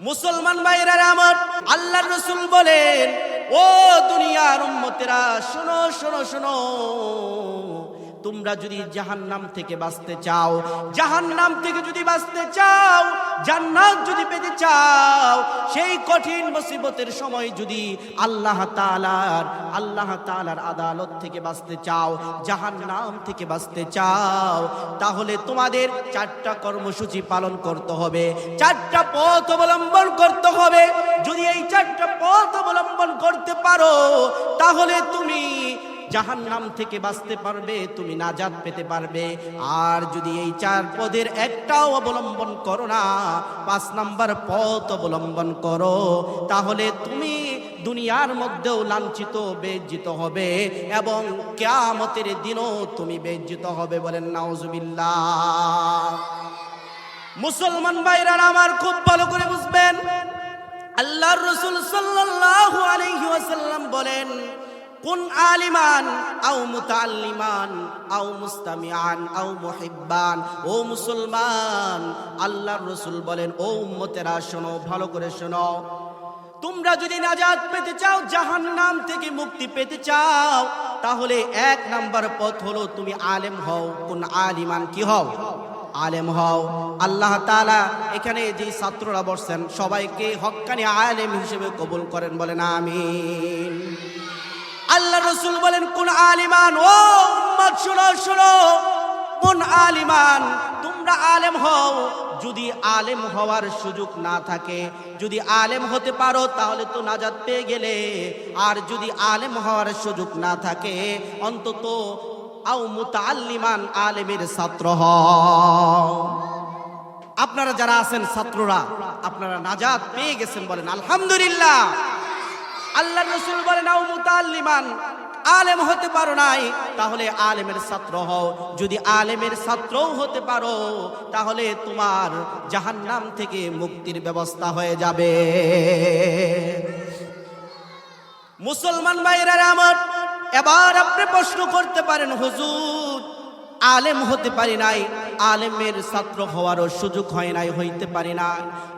মুসলমান ভাইরা আমার আল্লাহ রসুল বলেন ও দুনিয়ার উম্মতেরা শোনো শোনো শোনো। তোমরা যদি জাহান্নাম থেকে বাঁচতে চাও, জাহান্নাম থেকে যদি বাঁচতে চাও, জান্নাত যদি পেতে চাও, সেই কঠিন মুসিবতের সময় যদি আল্লাহ তাআলার আল্লাহ তাআলার আদালত থেকে বাঁচতে চাও জাহান নাম থেকে বাঁচতে চাও, তাহলে তোমাদের চারটা কর্মসূচি পালন করতে হবে। চারটা পথ অবলম্বন করতে হবে। যদি এই চারটা পথ অবলম্বন করতে পারো, তাহলে তুমি জাহান্নাম থেকে বাঁচতে পারবে, তুমি নাজাত পেতে পারবে। আর যদি এই চার পদের একটাও অবলম্বন করো না, পাঁচ নাম্বার পথ অবলম্বন করো, তাহলে তুমি দুনিয়ার মধ্যেও লাঞ্ছিত, বেজ্জিত হবে এবং কেয়ামতের দিনও তুমি বেজ্জিত হবে বলেন, নাউজুবিল্লাহ। মুসলমান ভাইরা আমার খুব ভালো করে বুঝবেন। আল্লাহর রসুল সাল্লাল্লাহু আলাইহি ওয়াসাল্লাম বলেন কোন আলিমান, আও মুতাল্লিমান আও মুস্তামিআন, আও মুহিব্বান। ও মুসলমান, আল্লাহর রসুল বলেন, ও উম্মতেরা, শোনো, ভালো করে শোনো। তোমরা যদি নাজাত পেতে চাও, জাহান্নাম থেকে মুক্তি পেতে চাও, তাহলে এক নাম্বার পথ হলো তুমি আলেম হও, কোন আলিমান কি হও? আলেম হও। আল্লাহ তাআলা এখানে যে ছাত্ররা বসছেন, সবাইকে হক্কানি আলেম হিসেবে কবুল করেন, বলেন আমিন। আল্লাহ রসুল বলেন, কোন আলিমান, ও শুনো শুনো। কোন আলিমান, তোমরা আলেম হও। যদি আলেম হওয়ার সুযোগ না থাকে, যদি আলেম হতে পারো, তাহলে তো নাজাত পেয়ে গেলে। আর যদি আলেম হওয়ার সুযোগ না থাকে, অন্তত আও মুতাল্লিমান আলেমের ছাত্র হও। আপনারা যারা আছেন, ছাত্ররা, আপনারা নাজাত পেয়ে গেছেন বলেন, আলহামদুলিল্লাহ। আল্লাহ রসুল বলেন আও মুতাল্লিমান, আলেম হতে পারো নাই, তাহলে আলেমের ছাত্র হও। যদি আলেমের ছাত্রও হতে পারো, তাহলে তোমার জাহান্নাম থেকে মুক্তির ব্যবস্থা হয়ে যাবে। মুসলমান ভাইরা আমার, এবার আপনি প্রশ্ন করতে পারেন, হুজুর আলেম হতে পারি নাই। আলেমের ছাত্র হওয়ারও সুযোগ হয় নাই, হইতে পারি না।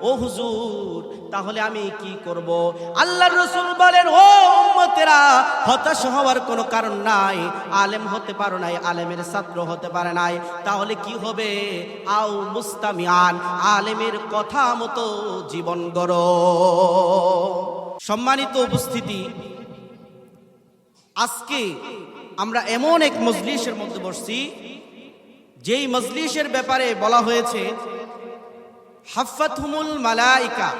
ও হুজুর, তাহলে আমি কি করব? আল্লাহ রসুল বলেন, ও উম্মতেরা, হতাশ হওয়ার কোনো কারণ নাই। আলেম হতে পারো নাই, আলেমের ছাত্র হতে পারে নাই। তাহলে কি হবে? আও মুস্তামিয়ান, আলেমের কথা মতো জীবন গড়। সম্মানিত উপস্থিতি, আজকে আমরা এমন এক মজলিসের মধ্যে বসছি যেই মজলিসের ব্যাপারে বলা হয়েছে, হাফাতহুমুল মালাইকা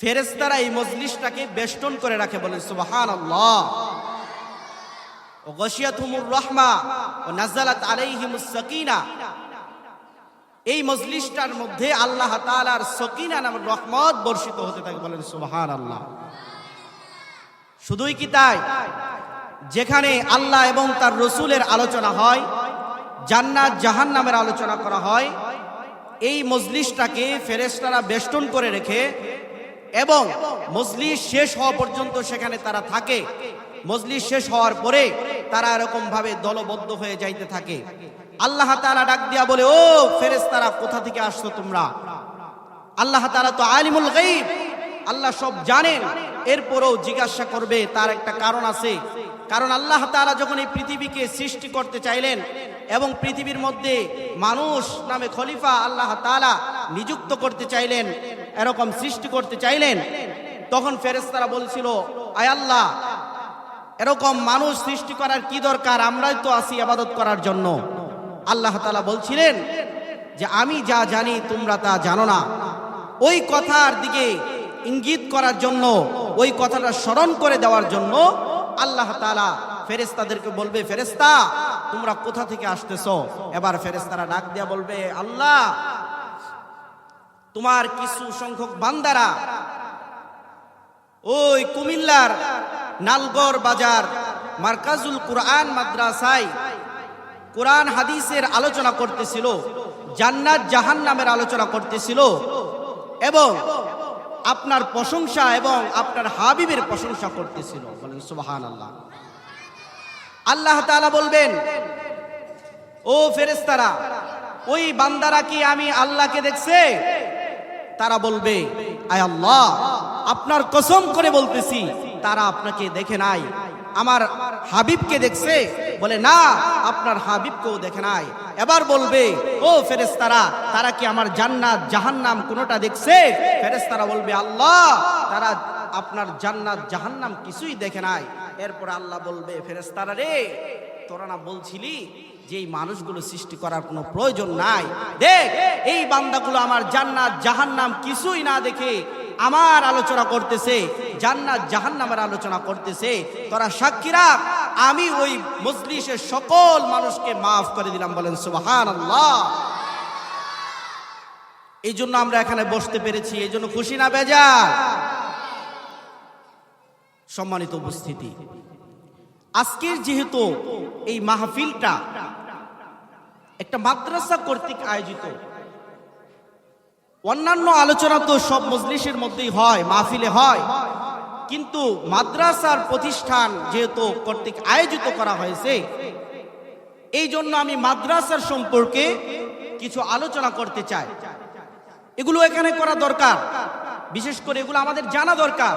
ফেরেস্তারা এই মজলিসটাকে বেষ্টন করে রাখে বলেন সুবাহান আল্লাহ ও গশিয়াতুমুর রহমা, ও নাজালাত আলাইহিমুস সাকিনা। এই মজলিসটার মধ্যে আল্লাহ তাআলার সকিনা নামের রহমত বর্ষিত হতে থাকে বলেন সুবাহান আল্লাহ শুধুই কি তাই? যেখানে আল্লাহ এবং তার রসুলের আলোচনা হয় জান্নাত জাহান নামের আলোচনা করা হয়। এই মজলিসটাকে ফেরেশতারা বেষ্টন করে রেখে এবং মজলিস শেষ হওয়া পর্যন্ত সেখানে তারা থাকে। মজলিস শেষ হওয়ার পরে তারা এরকম ভাবে দলবদ্ধ হয়ে যাইতে থাকে। আল্লাহ তাআলা ডাক দিয়া বলে, ও ফেরেশতারা, কোথা থেকে আসছো তোমরা? আল্লাহ তাআলা তো আলিমুল গাইব আল্লাহ সব জানেন। এরপরও জিজ্ঞাসা করবে, তার একটা কারণ আছে। কারণ আল্লাহ তাআলা যখন এই পৃথিবীকে সৃষ্টি করতে চাইলেন এবং পৃথিবীর মধ্যে মানুষ নামে খলিফা আল্লাহ তাআলা নিযুক্ত করতে চাইলেন, এরকম সৃষ্টি করতে চাইলেন, তখন ফেরেশতারা বলছিল, আয় আল্লাহ, এরকম মানুষ সৃষ্টি করার কি দরকার? আমরাই তো আছি আবাদত করার জন্য। আল্লাহ তালা বলছিলেন যে, আমি যা জানি, তোমরা তা জানো না। ওই কথার দিকে ইঙ্গিত করার জন্য, ওই কথাটা স্মরণ করে দেওয়ার জন্য আল্লাহ তালা ফেরেস্তাদেরকে বলবে ফেরেস্তা তোমরা কোথা থেকে আসতেছো? এবার ফেরেস্তারা ডাক দিয়া বলবে, আল্লাহ, তোমার কিছু সংখ্যক বান্দারা ওই কুমিল্লার নালগড় বাজার মার্কাজুল কুরআন মাদ্রাসায় কোরআন হাদিসের আলোচনা করতেছিল, জান্নাত জাহান নামের আলোচনা করতেছিল এবং আপনার প্রশংসা এবং আপনার হাবিবের প্রশংসা করতেছিল। বলেন সুবাহান আল্লাহ আল্লাহ তাআলা বলবেন, ও ফেরেস্তারা ওই বান্দারা কি আমি আল্লাহকে দেখছে? তারা বলবে, আয় আল্লাহ, আপনার কসম করে বলতেছি, তারা আপনাকে দেখে নাই। আমার হাবিবকে দেখছে, বলে, না, আপনার হাবিবকেও দেখে নাই। এবার বলবে, ও ফেরেস্তারা তারা কি আমার জান্নাত, জাহান্নাম কোনোটা দেখছে? ফেরেস্তারা বলবে, আল্লাহ, তারা আপনার জান্নাত, জাহান্নাম কিছুই দেখে নাই। এরপর আল্লাহ বলবে ফেরেস্তারা রে, তোরা না বলছিলি যে এই মানুষগুলো সৃষ্টি করার কোনো প্রয়োজন নাই? দেখ, এই বান্দাগুলো আমার জান্নাত, জাহান্নাম কিছুই না দেখে আমার আলোচনা করতেছে, জান্নাত, জাহান্নামের আলোচনা করতেছে। তোরা সাক্ষীরা আমি ওই মজলিসের সকল মানুষকে মাফ করে দিলাম। বলেন সুবাহান আল্লাহ এই জন্য আমরা এখানে বসতে পেরেছি, এই জন্য খুশি না বেজার। সম্মানিত উপস্থিতি। আজকের যেহেতু এই মাহফিলটা একটা মাদ্রাসা কর্তৃক আয়োজিত, অন্যান্য আলোচনা তো সব মজলিসের মধ্যেই হয়, মাহফিলে হয়। কিন্তু মাদ্রাসার প্রতিষ্ঠান যেহেতু কর্তৃক আয়োজিত করা হয়েছে, এই জন্য আমি মাদ্রাসার সম্পর্কে কিছু আলোচনা করতে চাই। এগুলো এখানে করা দরকার। বিশেষ করে এগুলো আমাদের জানা দরকার।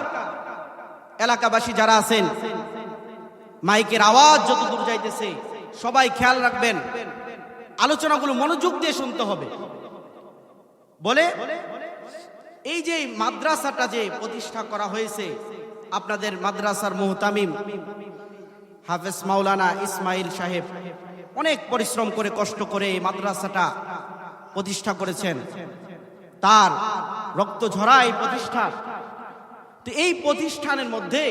এলাকাবাসী যারা আছেন, মাইকের আওয়াজ যত দূর যাইতেছে, সবাই খেয়াল রাখবেন, আলোচনাগুলো মনোযোগ দিয়ে শুনতে হবে। বলে, এই যে মাদ্রাসাটা যে প্রতিষ্ঠা করা হয়েছে, আপনাদের মাদ্রাসার মোহতামিম হাফেজ মাওলানা ইসমাইল সাহেব অনেক পরিশ্রম করে, কষ্ট করে এই মাদ্রাসাটা প্রতিষ্ঠা করেছেন। তার রক্ত ঝরা এই প্রতিষ্ঠান তো এই প্রতিষ্ঠানের মধ্যে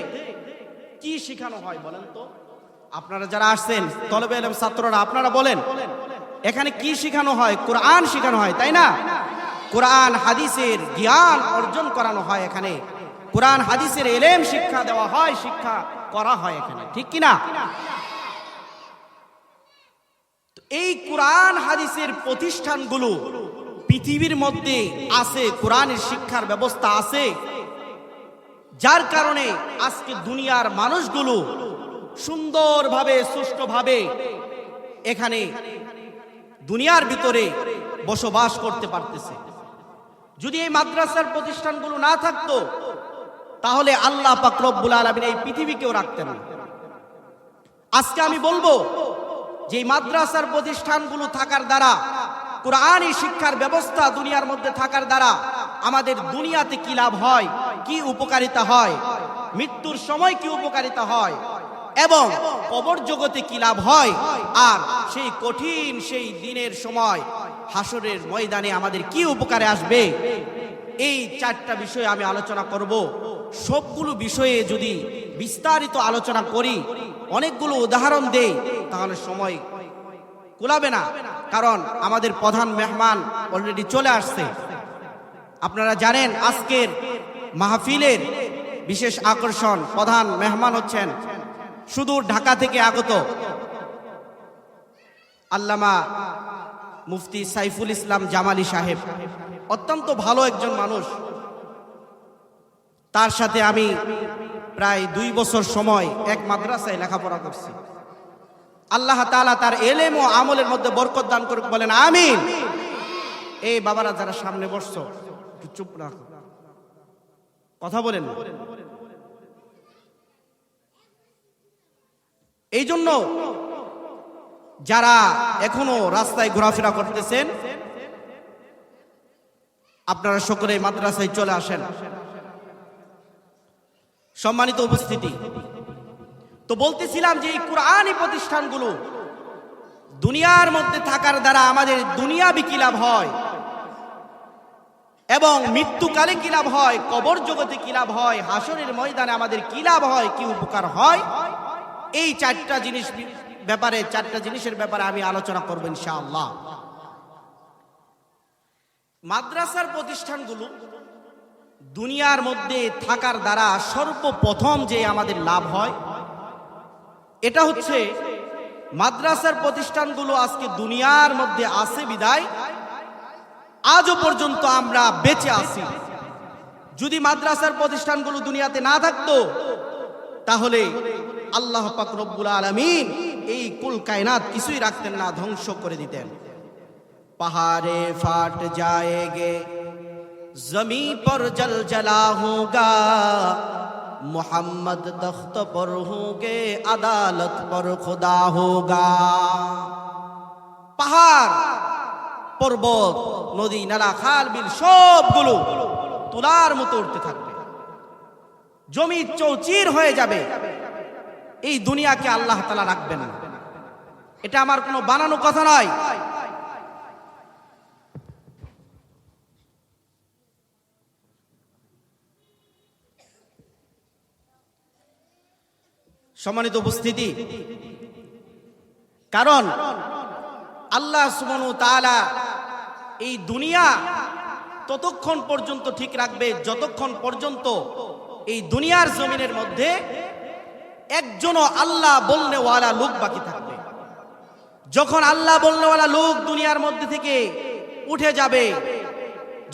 কি শেখানো হয় বলেন তো? আপনারা যারা আসছেন, তলবে এলম ছাত্ররা, আপনারা বলেন, এখানে কি শেখানো হয়? কোরআন শেখানো হয়, তাই না? কোরআন, হাদিসের জ্ঞান অর্জন করানো হয় এখানে। কোরআন, হাদিসের এলেম শিক্ষা দেওয়া হয়, শিক্ষা করা হয় এখানে। ঠিক কি না তো এই কোরআন, হাদিসের প্রতিষ্ঠানগুলো পৃথিবীর মধ্যে আছে, কোরআনের শিক্ষার ব্যবস্থা আছে। যার কারণে আজকে দুনিয়ার মানুষগুলো সুন্দরভাবে, সুষ্ঠুভাবে এখানে দুনিয়ার ভিতরে বসবাস করতে পারতেছে। যদি এই মাদ্রাসার প্রতিষ্ঠানগুলো না থাকতো, তাহলে আল্লাহ পাক রব্বুল আলমিন এই পৃথিবীকেও রাখতেন আজকে আমি বলব যে মাদ্রাসার প্রতিষ্ঠানগুলো থাকার দ্বারা কোরআনই শিক্ষার ব্যবস্থা দুনিয়ার মধ্যে থাকার দ্বারা আমাদের দুনিয়াতে কি লাভ হয়? কি উপকারিতা হয়? মৃত্যুর সময় কি উপকারিতা হয়? এবং কবর জগতে কি লাভ হয়? আর সেই কঠিন সেই দিনের সময় হাসরের ময়দানে আমাদের কি উপকারে আসবে? এই চারটা বিষয়ে আমি আলোচনা করব। সবগুলো বিষয়ে যদি বিস্তারিত আলোচনা করি, অনেকগুলো উদাহরণ দেই, তাহলে সময় কুলাবে না। কারণ আমাদের প্রধান মেহমান অলরেডি চলে আসছে। আপনারা জানেন আজকের মাহফিলের বিশেষ আকর্ষণ, প্রধান মেহমান হচ্ছেন সুদূর ঢাকা থেকে আগত আল্লামা মুফতি সাইফুল ইসলাম জামালি সাহেব। অত্যন্ত ভালো একজন মানুষ। তার সাথে আমি প্রায় দুই বছর সময় এক মাদ্রাসায় লেখাপড়া করছি। আল্লাহ তাআলা তার এলেম ও আমলের মধ্যে বরকত দান করুক, বলেন আমিন। এই বাবারা যারা সামনে বসছো চুপ রাখো। কথা বলেন। এই জন্য যারা এখনও রাস্তায় ঘোরাফেরা করতেছেন, আপনারা সকলে মাদ্রাসায় চলে আসেন। সম্মানিত উপস্থিতি। তো বলতেছিলাম যে এই কোরআনী প্রতিষ্ঠানগুলো দুনিয়ার মধ্যে থাকার দ্বারা আমাদের দুনিয়া কি লাভ হয়? এবং মৃত্যুকালে কি লাভ হয়? কবর জগতে কি লাভ হয়? হাসরের ময়দানে আমাদের কি লাভ হয়? কি উপকার হয়? এই চারটা জিনিস ব্যাপারে, চারটা জিনিসের ব্যাপারে আমি আলোচনা করব ইনশাআল্লাহ। মাদ্রাসার প্রতিষ্ঠানগুলো দুনিয়ার মধ্যে থাকার দ্বারা সর্বপ্রথম যে আমাদের লাভ হয় এটা হচ্ছে মাদ্রাসার প্রতিষ্ঠানগুলো আজকে দুনিয়ার মধ্যে আছে বিদায় আজও পর্যন্ত আমরা বেঁচে আছি যদি মাদ্রাসার প্রতিষ্ঠানগুলো দুনিয়াতে না থাকতো তাহলে আল্লাহ পাক রব্বুল আলামিন এই কুল কায়নাত কিছুই রাখতেন না ধ্বংস করে দিতেন পাহাড়ে ফাট যায়গে जमी पर जल जला মোহাম্মদ তখত পর হোগে আদালত পর খুদা হোগা। পাহাড়, পর্বত, নদী, নালা, খাল, বিল সবগুলো তোলার মতো উঠতে থাকবে। জমি চৌচির হয়ে যাবে। এই দুনিয়াকে আল্লাহ তালা রাখবে না। এটা আমার কোনো বানানো কথা নয়। সম্মানিত উপস্থিতি। কারণ আল্লাহ সুবনু তাআলা এই দুনিয়া ততক্ষণ পর্যন্ত ঠিক রাখবে, যতক্ষণ পর্যন্ত এই দুনিয়ার জমিনের মধ্যে একজনও আল্লাহ বলনেওয়ালা লোক বাকি থাকবে। যখন আল্লাহ বলনেওয়ালা লোক দুনিয়ার মধ্যে থেকে উঠে যাবে,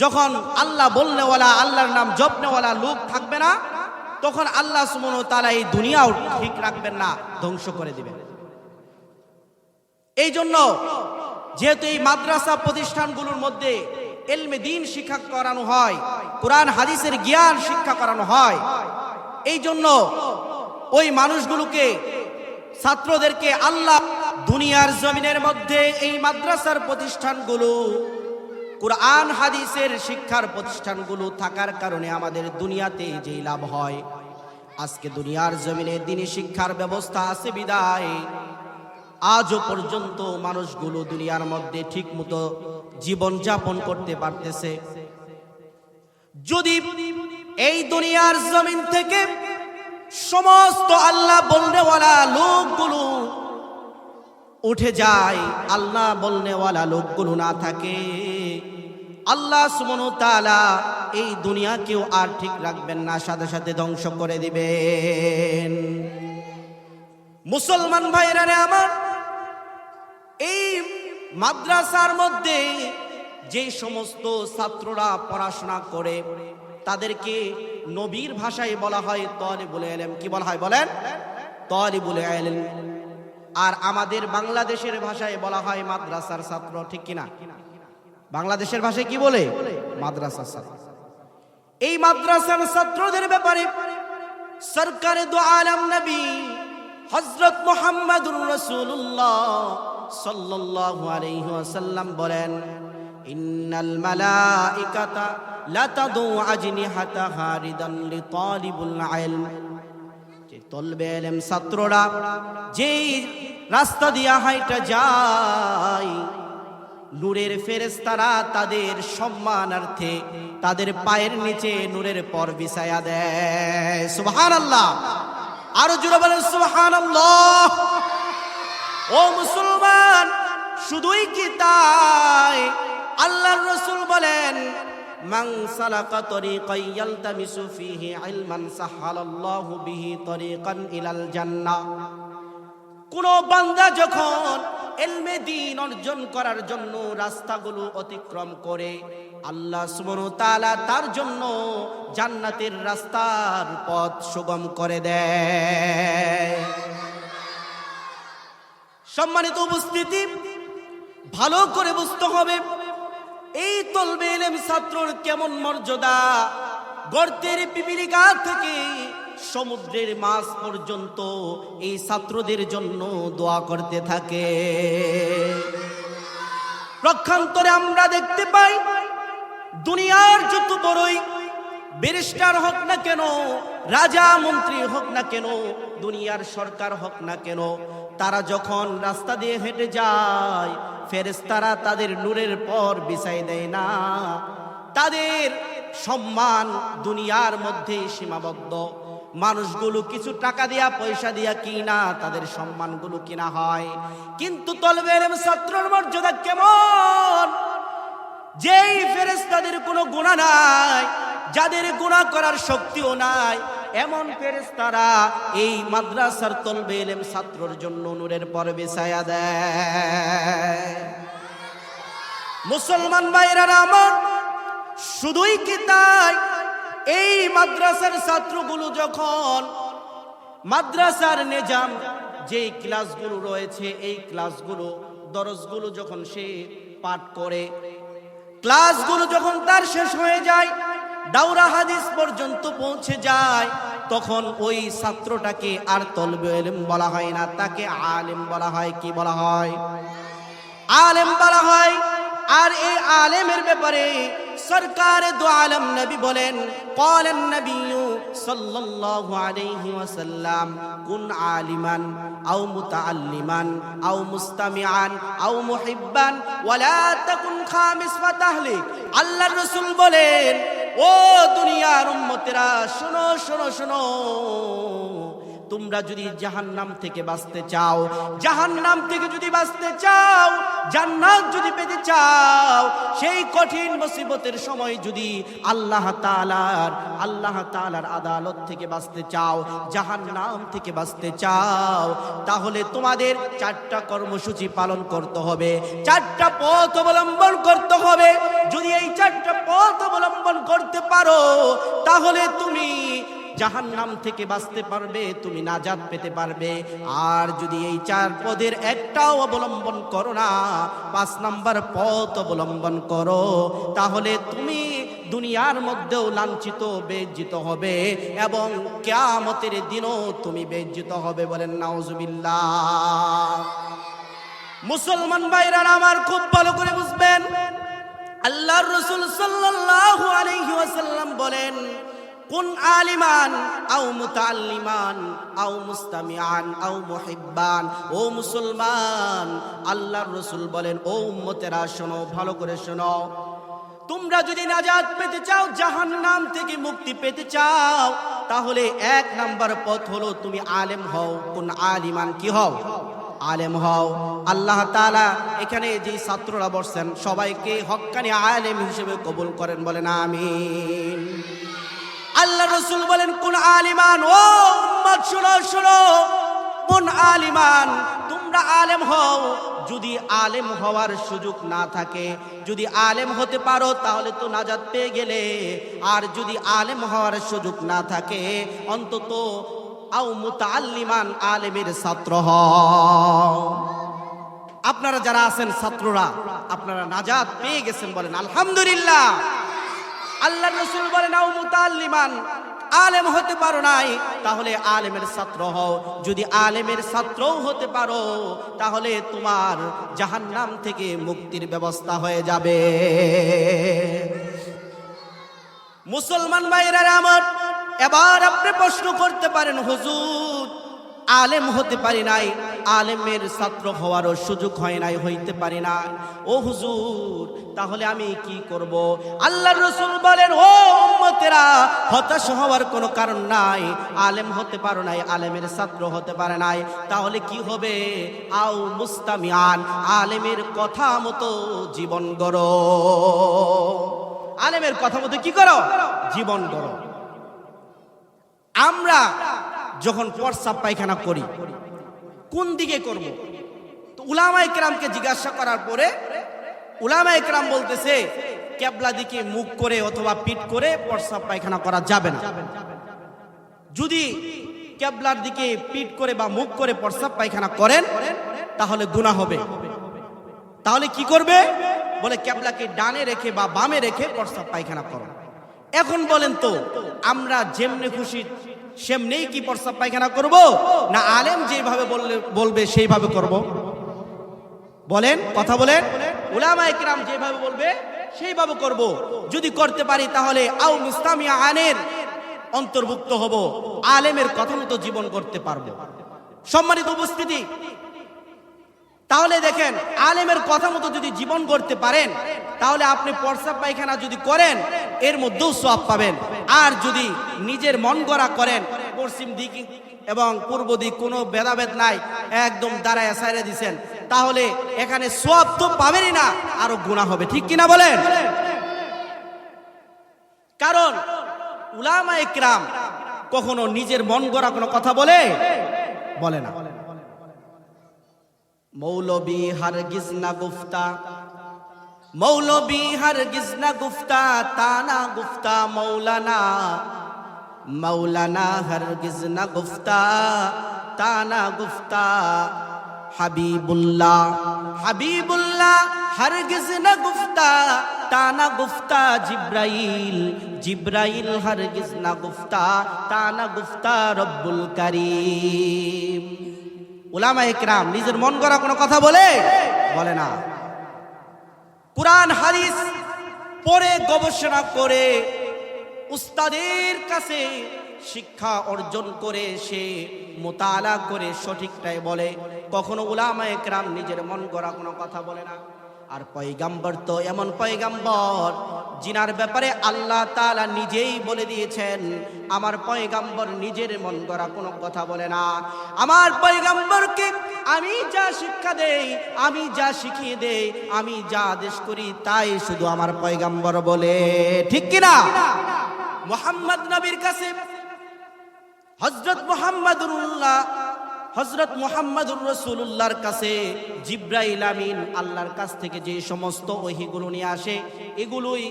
যখন আল্লাহ বলনেওয়ালা, আল্লাহর নাম জপনেওয়ালা লোক থাকবে না তখন আল্লাহ সুমন তারা এই দুনিয়াও ঠিক রাখবেন না, ধ্বংস করে দিবেন। এই জন্য যেহেতু এই মাদ্রাসা প্রতিষ্ঠানগুলোর মধ্যে এলমে দিন শিক্ষা করানো হয়, কোরআন, হাদিসের জ্ঞান শিক্ষা করানো হয় এই জন্য ওই মানুষগুলোকে, ছাত্রদেরকে আল্লাহ দুনিয়ার জমিনের মধ্যে এই মাদ্রাসার প্রতিষ্ঠানগুলো কোরআন, হাদিসের শিক্ষার প্রতিষ্ঠানগুলো থাকার কারণে আমাদের দুনিয়াতে যেই লাভ হয়, আজকে দুনিয়ার জমিনে দিনই শিক্ষার ব্যবস্থা আছে বিদায়। আজও পর্যন্ত মানুষগুলো দুনিয়ার মধ্যে ঠিক মতো জীবন যাপন করতে পারতেছে। যদি এই দুনিয়ার জমিন থেকে সমস্ত আল্লাহ বলনেওয়ালা লোকগুলো উঠে যায়, আল্লাহ বলনেওয়ালা লোকগুলো না থাকে। আল্লাহ সুমন তালা এই দুনিয়াকেও আর ঠিক রাখবেন না, সাথে সাথে ধ্বংস করে দিবেন। মুসলমান ভাইরা আমার, এই মাদ্রাসার মধ্যে যে সমস্ত ছাত্ররা পড়াশোনা করে, তাদেরকে নবীর ভাষায় বলা হয় তলে বলে এলেম কি বলা হয় বলেন? তলে বলে এলেন আর আমাদের বাংলাদেশের ভাষায় বলা হয় মাদ্রাসার ছাত্র, ঠিক কিনা? বাংলাদেশের ভাষায় কি বলে? মাদ্রাসার ছাত্র। এই মাদ্রাসার ছাত্রদের ব্যাপারে সরকারে দো আলম নবী হজরত মোহাম্মদুর রসুল্লাহ সাল্লাল্লাহু আলাইহি ওয়াসাল্লাম বলেন, ইন্নাল মালাইকাতা লা তাদু আজনিহাতাহা রিদান লিতালিবুল ইলম। যে তলবে ইলম ছাত্ররা যেই রাস্তা দিয়া হাইটা যায় নূরের ফেরেস্তারা তাদের সম্মানার্থে তাদের পায়ের নিচে নূরের পর বিছায়া দেয়। সুবহানাল্লাহ। আরও জোরে বলেন, সুবহানাল্লাহ। ও মুসলমান, শুধুই কি তাই? আল্লাহর রাসূল বলেন, মান সালাকা তরিকান ইয়ালতামিসু ফিহি ইলমান সাহালাল্লাহু বিহি তরিকান ইলাল জান্নাহ। কোন বান্দা যখন এলমে দিন অর্জন করার জন্য রাস্তাগুলো অতিক্রম করে, আল্লাহ তাআলা তার জন্য জান্নাতের রাস্তার পথ সুগম করে দেয়। সম্মানিত উপস্থিতি, ভালো করে বুঝতে হবে, এই তলবে এলেম ছাত্রর কেমন মর্যাদা? গর্তের পিপিলিকা থেকে সমুদ্রের মাছ পর্যন্ত এই ছাত্রদের জন্য দোয়া করতে থাকে। প্রক্ষান্তরে আমরা দেখতে পাই, দুনিয়ার যত বড়ই ব্যারিস্টার হোক না কেন, রাজা মন্ত্রী হোক না কেন, দুনিয়ার সরকার হোক না কেন, তারা যখন রাস্তা দিয়ে হেঁটে যায় ফেরেস্তারা তাদের নূরের পর বিছাই দেয় না। তাদের সম্মান দুনিয়ার মধ্যে সীমাবদ্ধ। মানুষগুলো কিছু টাকা দিয়া, পয়সা দিয়া কিনা, তাদের সম্মানগুলো কিনা হয়। কিন্তু তলবের ছাত্রর মর্যাদা কেমন? যেই ফেরেস্তাদের কোনো গুণা নাই, যাদের গুণা করার শক্তিও নাই, এমন ফেরেস্তারা এই মাদ্রাসার তলবে এলেম ছাত্রর জন্য নূরের পর্বে ছায়া দেয়। মুসলমান ভাইরা আমার, শুধুই কি তাই? এই মাদ্রাসার ছাত্রগুলো যখন মাদ্রাসার নিজাম যে ক্লাসগুলো রয়েছে, এই ক্লাসগুলো, দরজগুলো যখন সে পাঠ করে, ক্লাসগুলো যখন তার শেষ হয়ে যায় দাউরা হাদিস পর্যন্ত পৌঁছে যায়, তখন ওই ছাত্রটাকে আর তলবে বলা হয় না, তাকে আলেম বলা হয়, কি বলা হয়? আলেম বলা হয় আর এই আলেমের ব্যাপারে সরকার দু আলম নবী বলেন, কলেন নবী সাল্লাল্লাহু আলাইহি ওয়াসাল্লাম কুন আলিমান আও মুতাআল্লিমান আও মুস্তামিআন আও মুহিব্বান ওয়ালা তাকুন খামিস ফাতাহলিক। আল্লাহর রাসূল বলেন, ও দুনিয়ার উম্মতেরা, শোনো শোনো শোনো। তোমরা যদি জাহান্নাম থেকে বাঁচতে চাও, জাহান্নাম থেকে যদি বাঁচতে চাও, জান্নাত যদি পেতে চাও, সেই কঠিন মুসিবতের সময় যদি আল্লাহ তাআলার আল্লাহ তাআলার আদালত থেকে বাঁচতে চাও, জাহান্নাম থেকে বাঁচতে চাও, তাহলে তোমাদের চারটা কর্মসূচি পালন করতে হবে। চারটা পথ অবলম্বন করতে হবে। যদি এই চারটা পথ অবলম্বন করতে পারো, তাহলে তুমি জাহান্নাম থেকে বাঁচতে পারবে, তুমি নাজাত পেতে পারবে। আর যদি এই চার পদের একটাও অবলম্বন করো না, পাঁচ নাম্বার পথ অবলম্বন করো, তাহলে তুমি দুনিয়ার মধ্যেও লাঞ্ছিত, বেজ্জিত হবে এবং কেয়ামতের দিনও তুমি বেজ্জিত হবে বলেন, নাউজুবিল্লাহ। মুসলমান ভাইরা, আমার খুব ভালো করে বুঝবেন। আল্লাহর রসুল সাল্লাল্লাহু আলাইহি ওয়াসাল্লাম বলেন কোন আলিমান, আও মুতাল্লিমান আও মুস্তামিআন, আও মুহিব্বান। ও মুসলমান, আল্লাহর রসুল বলেন, ও উম্মতেরা, শোনো, ভালো করে শোনো। তোমরা যদি নাজাদ পেতে চাও, জাহান্নাম থেকে মুক্তি পেতে চাও, তাহলে এক নাম্বার পথ হলো তুমি আলেম হও, কোন আলিমান কি হও? আলেম হও। আল্লাহ তাআলা এখানে যে ছাত্ররা বসছেন, সবাইকে হক্কানি আলেম হিসেবে কবুল করেন, বলেন আমিন। আল্লাহ রসুল বলেন, কোন আলিমান, ও উম্মত, শুনো শুনো। কোন আলিমান, তোমরা আলেম হও। যদি আলেম হওয়ার সুযোগ না থাকে, যদি আলেম হতে পারো, তাহলে তো নাজাত পেয়ে গেলে। আর যদি আলেম হওয়ার সুযোগ না থাকে, অন্তত আও মুতাল্লিমান আলেমের ছাত্র হও। আপনারা যারা আছেন, ছাত্ররা, আপনারা নাজাত পেয়ে গেছেন বলেন, আলহামদুলিল্লাহ। আল্লাহ রসুল বলেন নাও মুতাল্লিমান আলেম হতে পারো নাই, তাহলে আলেমের ছাত্র হও। যদি আলেমের ছাত্রও হতে পারো, তাহলে তোমার জাহান্নাম থেকে মুক্তির ব্যবস্থা হয়ে যাবে। মুসলমান ভাইরা আমার, এবার আপনি প্রশ্ন করতে পারেন, হুজুর, আলেম হতে পারি নাই আলেমের ছাত্র হওয়ারও সুযোগ হয় নাই, হইতে পারি না। ও হুজুর, তাহলে আমি কি করব? আল্লাহ রসুল বলেন, ও উম্মতেরা, হতাশ হওয়ার কোনো কারণ নাই। আলেম হতে পারো নাই, আলেমের ছাত্র হতে পারে নাই। তাহলে কি হবে? আও মুস্তামিয়ান আলেমের কথা মতো জীবন গড়ো। আলেমের কথা মতো কি করো? জীবন গড়ো। আমরা যখন প্রস্রাব পায়খানা করি কোন দিকে করব? তো উলামা ইকরামকে জিজ্ঞাসা করার পরে উলামা ইকরাম বলতেছে, কেবলা দিকে মুখ করে অথবা পিঠ করে প্রস্রাব পায়খানা করা যাবে না। যদি কেবলার দিকে পিঠ করে বা মুখ করে প্রস্রাব পায়খানা করেন, তাহলে গুনাহ হবে। তাহলে কি করবে? বলে ক্যাবলাকে ডানে রেখে বা বামে রেখে প্রস্রাব পায়খানা করো। এখন বলেন তো, আমরা যেমনি খুশি সেমনেই কি প্রস্তাব পায়খানা করব? না আলেম যেভাবে বললে, বলবে, সেইভাবে করব? বলেন, কথা বলেন। উলামা একরাম যেভাবে বলবে, সেইভাবে করব। যদি করতে পারি তাহলে আউ মুস্তামিয়া আনের অন্তর্ভুক্ত হব। আলেমের কথা মতো জীবন করতে পারব। সম্মানিত উপস্থিতি তাহলে দেখেন, আলেমের কথা মতো যদি জীবন করতে পারেন, তাহলে আপনি প্রস্রাব পায়খানা যদি করেন, এর মধ্যেও সব পাবেন। আর যদি নিজের মন গড়া করেন, পশ্চিম দিক এবং পূর্ব দিক কোনো ভেদাভেদ নাই, একদম দাঁড়ায় সাইরে দিছেন, তাহলে এখানে সব তো পাবেনই না, আরও গুণা হবে। ঠিক কিনা বলেন? কারণ উলামা ইকরাম কখনো নিজের মন গড়া কোনো কথা বলে? বলে না। মৌলবী হারগিজ না গুফতা, মৌলবী হারগিজ না গুফতা তানা গুফতা, মৌলানা মৌলানা হারগিজ না গুফতা তানা গুফতা। হাবিবুল্লাহ হাবিবুল্লাহ হারগিজ না গুফতা তানা গুফতা। জিব্রাইল জিব্রাইল হারগিজ না গুফতা তানা গুফতা রব্বুল কারীম। উলামা একরাম নিজের মন করা কোনো কথা বলে? বলে না। কোরআন, হাদিস পরে গবেষণা করে, উস্তাদের কাছে শিক্ষা অর্জন করে, সে মোতালা করে সঠিকটাই বলে। কখনো উলামা একরাম নিজের মন করা কোনো কথা বলে না। আর পয়গাম্বর তো এমন পয়গাম্বর জিনার ব্যাপারে আল্লাহ তাআলা নিজেই বলে দিয়েছেন, আমার পয়গাম্বর নিজের মন গড়া কোনো কথা বলে না। আমার পয়গাম্বরকে আমি যা শিক্ষা দেই, আমি যা শিখিয়ে দেই, আমি যা আদেশ করি, তাই শুধু আমার পয়গাম্বর বলে। ঠিক কিনা? মোহাম্মদ নবীর কাছে হজরত মোহাম্মদুল্লাহ হজরত মোহাম্মদুর রসুল্লাহর কাছে জিব্রাইল আমিন আল্লাহর কাছ থেকে যে সমস্ত ওহিগুলো নিয়ে আসে, এগুলোই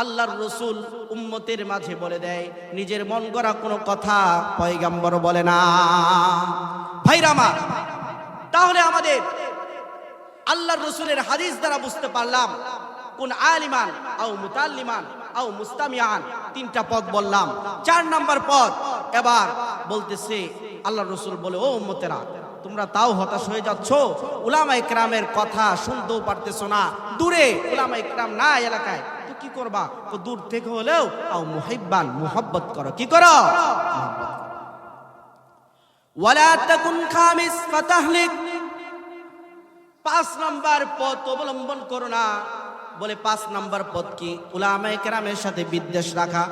আল্লাহর রসুল উম্মতের মাঝে বলে দেয়। নিজের মন গড়া কোনো কথা পয়গাম্বর বলে না। ভাইরামা তাহলে আমাদের আল্লাহর রসুলের হাদিস দ্বারা বুঝতে পারলাম, কোন আলিমান, আও মুতাল্লিমান, আও মুস্তামিয়ান তিনটা পদ বললাম। চার নাম্বার পদ এবার বলতেছে আল্লাহর রসুল বলে, ও উম্মতেরা, তোমরা তাও হতাশ হয়ে যাচ্ছ? উলামা ইকরামের কথা শুনতেও পারতেছো না। দূরে উলামা ইকরাম না এলাকায়। তো কি করবা? তো দূর থেকে হলেও, আও মুহিব্বান, মুহাব্বত করো। কি করো। ওয়ালা তাকুন খামিস ফাতাহলিক। পাঁচ নাম্বার পথ অবলম্বন করো না। বলে পাঁচ নাম্বার পথ কি? উলামায়ে কেরামের সাথে বিদ্বেষ রাখা।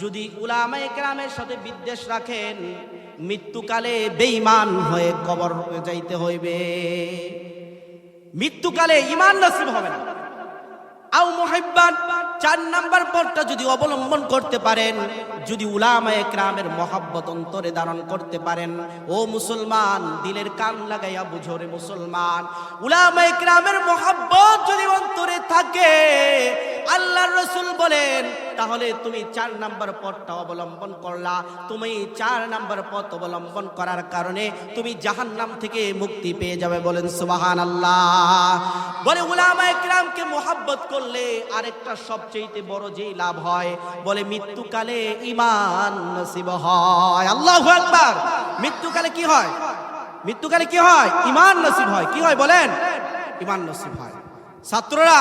যদি উলামায়ে কেরামের সাথে বিদ্বেষ রাখেন মৃত্যুকালে বেঈমান হয়ে কবর যাইতে হইবে। মৃত্যুকালে ইমান নসিব হবে না। আও মুহিব্বান, চার নাম্বার পথটা যদি অবলম্বন করতে পারেন, যদি উলামা একরামের মহাব্বত অন্তরে ধারণ করতে পারেন, ও মুসলমান, দিলের কান লাগাইয়া বুঝো রে মুসলমান। উলামা একরামের মহাব্বত যদি অন্তরে থাকে আল্লাহর রসুল বলেন, তাহলে তুমি চার নাম্বার পথটা অবলম্বন করলা। তুমি চার নাম্বার পথ অবলম্বন করার কারণে তুমি জাহান্নাম থেকে মুক্তি পেয়ে যাবে বলেন সুবাহান আল্লাহ বলে উলামা একরামকে মোহাব্বত করলে আরেকটা সবচেয়ে বড় যেই লাভ হয়, বলে মৃত্যুকালে ইমান নসিব হয়। আল্লাহ একবার মৃত্যুকালে কি হয়? মৃত্যুকালে কি হয়? ইমান নসিব হয়। কি হয় বলেন? ইমান নসিব হয়। ছাত্ররা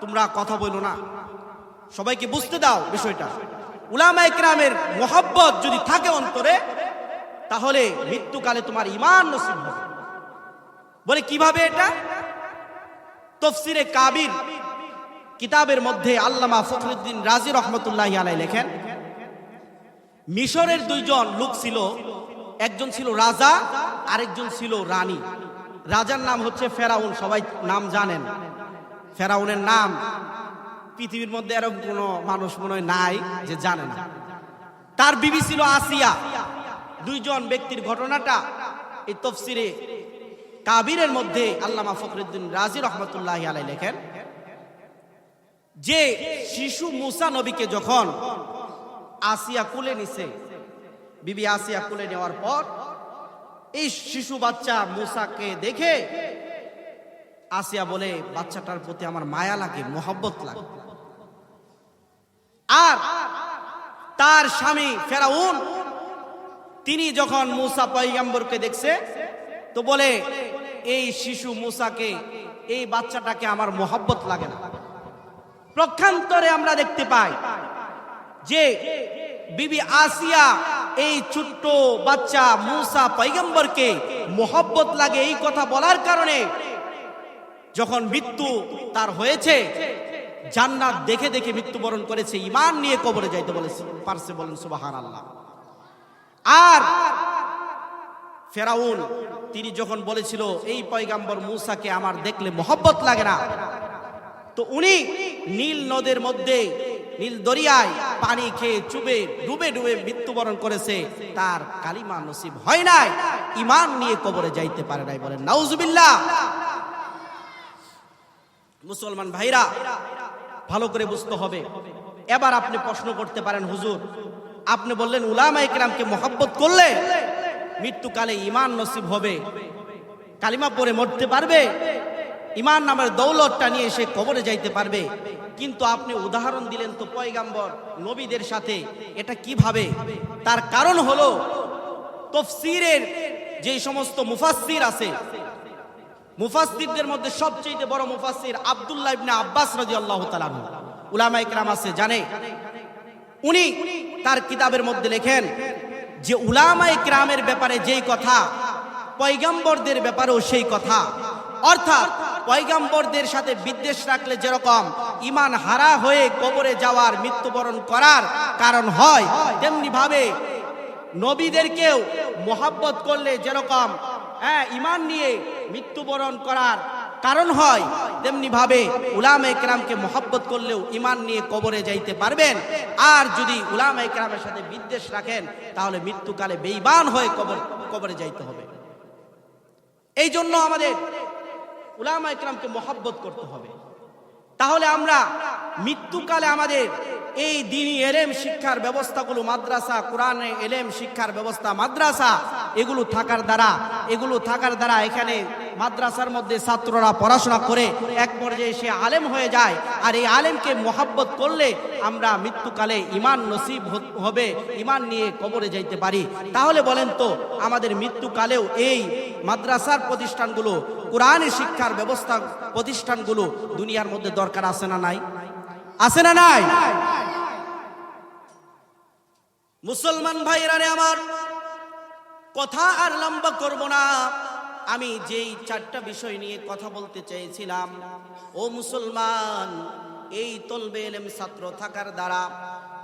তোমরা কথা বলো না। সবাইকে বুঝতে দাও বিষয়টা। উলামা ইকরামের মোহাব্বত যদি থাকে অন্তরে, তাহলে মৃত্যুকালে তোমার ইমান নসিব হবে। বলে কীভাবে এটা? তফসিরে কাবির কিতাবের মধ্যে আল্লামা ফখরুদ্দিন রাজি রহমতুল্লাহ আলাই লেখেন, মিশরের দুইজন লোক ছিল, একজন ছিল রাজা, আরেকজন ছিল রানী। রাজার নাম হচ্ছে ফেরাউন, সবাই নাম জানেন। ফেরাউনের নাম। পৃথিবীর মধ্যে এরকম কোনো মানুষ মনে হয় নাই যে জানে না। তার বিবি ছিল আসিয়া। দুইজন ব্যক্তির ঘটনাটা এই তফসিরে কাবিরের মধ্যে আল্লামা ফখরুদ্দিন রাজি রহমতুল্লাহ আলাই লেখেন, যে শিশু মুসা নবীকে যখন আসিয়া কুলে নিছে, বিবি আসিয়া কুলে নেওয়ার পর এই শিশু বাচ্চা মুসাকে দেখে আসিয়া বলে, বাচ্চাটার প্রতি আমার মায়া লাগে, মোহব্বত লাগে। আর তার স্বামী ফেরাউন, তিনি যখন মুসা পৈগম্বরকে দেখছে, তো বলে, এই শিশু মুসাকে, এই বাচ্চাটাকে আমার মোহব্বত লাগে না। প্রক্ষান্তরে আমরা দেখতে পাই যে বিবি আসিয়া এই ছোট্ট বাচ্চা মুসা পৈগম্বরকে মোহব্বত লাগে এই কথা বলার কারণে যখন মৃত্যু তার হয়েছে, জান্নাত দেখে দেখে মৃত্যুবরণ করেছে ইমান নিয়ে কবরে যাইতে বলেছে, পারছে বলেন সুবাহান আল্লাহ আর ফেরাউন, তিনি যখন বলেছিল, এই পয়গাম্বর মুসাকে আমার দেখলে মোহব্বত লাগে না। তো উনি নীল নদের মধ্যে, নীল দরিয়ায় পানি খেয়ে চুবে, ডুবে ডুবে মৃত্যুবরণ করেছে। তার কালিমা নসিব হয় নাই ইমান নিয়ে কবরে যাইতে পারে নাই বলেন। নাউজুবিল্লাহ। মুসলমান ভাইরা, ভালো করে বুঝতে হবে। এবার আপনি প্রশ্ন করতে পারেন, হুজুর, আপনি বললেন, উলামা ইকরামকে মহব্বত করলে মৃত্যুকালে ইমান নসিব হবে। কালিমা পরে মরতে পারবে ইমান নামের দৌলতটা নিয়ে সে কবরে যাইতে পারবে। কিন্তু আপনি উদাহরণ দিলেন তো পয়গাম্বর নবীদের সাথে, এটা কীভাবে? তার কারণ হলো, তফসিরের যে সমস্ত মুফাসসির আছে মুফাসসিরদের মধ্যে সবচেয়ে বড় মুফাসসির আব্দুল্লাহ ইবনে আব্বাস রাদিয়াল্লাহু তাআলা উলামা ইকরাম আছে, জানে? উনি তার কিতাবের মধ্যে লেখেন যে উলামা ইকরামের ব্যাপারে যেই কথা, পয়গাম্বরদের ব্যাপারেও সেই কথা। অর্থাৎ পয়গাম্বরদের সাথে বিদ্বেষ রাখলে যেরকম ইমান হারা হয়ে কবরে যাওয়ার, মৃত্যুবরণ করার কারণ হয় তেমনি ভাবে নবীদেরকেও মোহাব্বত করলে যেরকম হ্যাঁ ইমান নিয়ে মৃত্যুবরণ করার কারণ হয়। তেমনি ভাবে উলাম একরামকে মোহাব্বত করলেও ইমান নিয়ে কবরে যাইতে পারবেন। আর যদি উলাম একরামের সাথে বিদ্বেষ রাখেন, তাহলে মৃত্যুকালে বেইমান হয়ে কবর, কবরে যাইতে হবে। এই জন্য আমাদের উলামা ইকরামকে মোহাব্বত করতে হবে। তাহলে আমরা মৃত্যুকালে আমাদের এই দিনই এলেম শিক্ষার ব্যবস্থাগুলো মাদ্রাসা, কোরআনে এলেম শিক্ষার ব্যবস্থা মাদ্রাসা, এগুলো থাকার দ্বারা, এগুলো থাকার দ্বারা এখানে মাদ্রাসার মধ্যে ছাত্ররা পড়াশোনা করে এক পর্যায়ে সে আলেম হয়ে যায়। আর এই আলেমকে মোহাব্বত করলে আমরা মৃত্যুকালে ইমান নসিব হবে ইমান নিয়ে কবরে যাইতে পারি। তাহলে বলেন তো, আমাদের মৃত্যুকালেও এই মাদ্রাসার প্রতিষ্ঠানগুলো কোরআনের শিক্ষার ব্যবস্থা প্রতিষ্ঠানগুলো দুনিয়ার মধ্যে দরকার আছে না নাই? আছে না নাই? মুসলমান ভাইরা আমার, কথা আর লম্বা করব না। আমি যেই চারটা বিষয় নিয়ে কথা বলতে চেয়েছিলাম, ও মুসলমান, এই তলবে এলেম ছাত্র থাকার দ্বারা,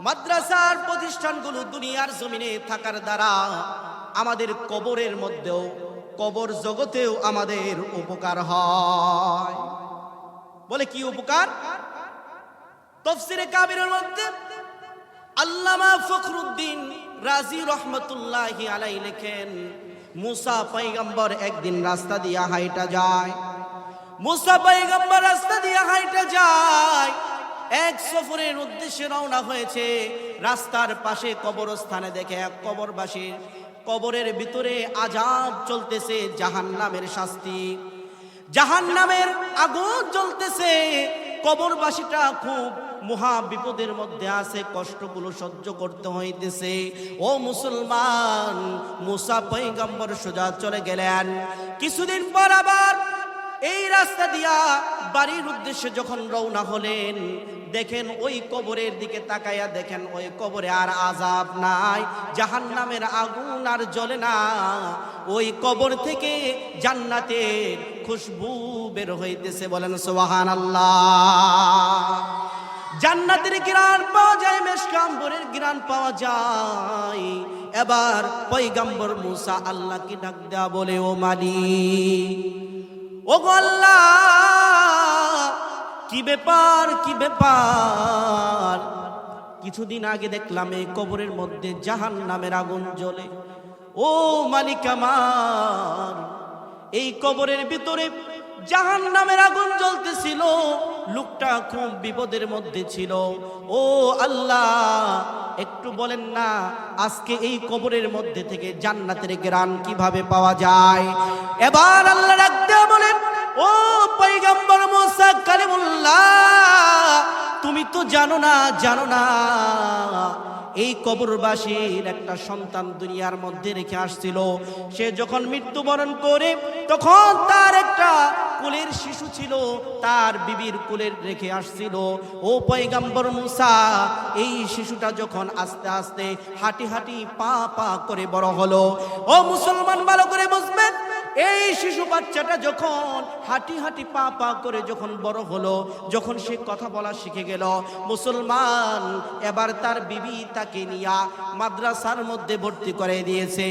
মাদ্রাসার প্রতিষ্ঠানগুলো দুনিয়ার জমিনে থাকার দ্বারা, আমাদের কবরের মধ্যেও, কবর জগতেও আমাদের উপকার হয়। বলে কি উপকার? তফসিরে কাবিরের মধ্যে আল্লামা ফখরুদ্দিন রাজি রহমতুল্লাহ আলাই লেখেন, মুসা পৈগম্বর একদিন রাস্তা দিয়া হাইটা যায়। মুসা পৈগম্বর রাস্তা দিয়া হাইটা যায়। এক সফরের উদ্দেশ্যে রওনা হয়েছে। রাস্তার পাশে কবরস্থানে দেখে এক কবরবাসীর কবরের ভিতরে আজাব চলতেছে জাহান্নামের শাস্তি। জাহান নামের আগুন জ্বলতেছে। কবরবাসীটা খুব মহা বিপদের মধ্যে আছে, কষ্টগুলো সহ্য করতে হইতেছে। ও মুসলমান, মুসা পৈগম্বর সোজা চলে গেলেন। কিছুদিন পর আবার এই রাস্তা দিয়া বাড়ির উদ্দেশ্যে যখন রওনা হলেন, দেখেন ওই কবরের দিকে তাকাইয়া দেখেন ওই কবরে আর আজাব নাই জাহান নামের আগুন আর জ্বলে না। ওই কবর থেকে জান্নাতের খুশবু বের হইতেছে, বলেন সোহান আল্লাহ জান্নাতের গ্রান পাওয়া যায় মেশকাম্বরের গ্রান পাওয়া যায়। এবার পৈগম্বর মুসা আল্লাহকে ডাক দেয়া বলে, ও মালিক ও গল্লা কি ব্যাপার কি ব্যাপার? কিছুদিন আগে দেখলাম এই কবরের মধ্যে জাহান নামের আগুন জ্বলে। ও মালিক আমার, এই কবরের ভিতরে জাহান নামের আগুন জ্বলতেছিল। লোকটা খুব বিপদের মধ্যে ছিল। ও আল্লাহ, একটু বলেন না, আজকে এই কবরের মধ্যে থেকে জান্নাতের গ্রান কীভাবে পাওয়া যায়? এবার আল্লাহ রাখতে বলেন, ও পৈগম্বর মোসা কালিমুল্লাহ, তুমি তো জানো না জানো না। এই কবরবাসীর একটা সন্তান দুনিয়ার মধ্যে রেখে আসছিল। সে যখন মৃত্যুবরণ করে, তখন তার একটা কুলের শিশু ছিল, তার বিবির কুলের রেখে আসছিল। ও পয়গাম্বর মুসা, এই শিশুটা যখন আস্তে আস্তে হাঁটি হাঁটি পা পা করে বড় হলো, ও মুসলমান ভালো করে বুঝবেন এই শিশু বাচ্চাটা যখন হাঁটি হাঁটি পা পা করে যখন বড় হলো, যখন সে কথা বলা শিখে গেল, মুসলমান, এবার তার বিবি তাকে নিয়া মাদ্রাসার মধ্যে ভর্তি করে দিয়েছে।